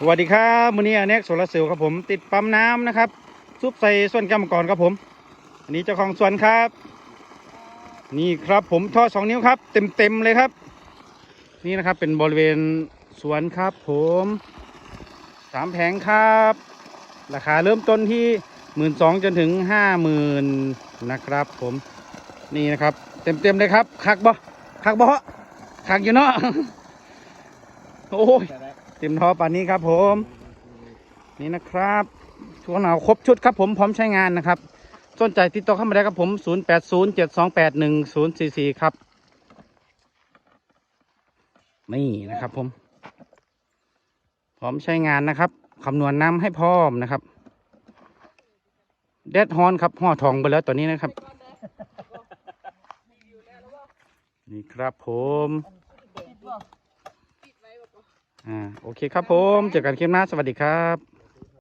สวัสดีครับมือนี้อเน็กโซลาร์เซลล์ครับผมติดปั๊มน้ำนะครับซุปใส่ส่วนกรรมกรครับผม อันนี้เจ้าของสวนครับ นี่ครับผมท่อสองนิ้วครับ เต็มเต็มเลยครับ นี่นะครับเป็นบริเวณสวนครับ ผมสามแผงครับ ราคาเริ่มต้นที่หมื่นสองจนถึงห้าหมื่นนะครับ ผมนี่นะครับ เต็มเต็มเลยครับคักบ่คักบ่คักอยู่เนาะโอ้ย เต็มท่อป่านนี้ครับผม นี่นะครับช่วงหนาวครบชุดครับผมพร้อมใช้งานนะครับสนใจติดต่อเข้ามาได้ครับผม 0807281044 ครับ นี่นะครับผม พร้อมใช้งานนะครับคำนวณน้ำให้พร้อมนะครับ แดดฮอนครับห่อทองไปแล้วตัวนี้นะครับ นี่ครับผม อ่าโอเคครับผม เจอกันคลิปหน้าสวัสดีครับ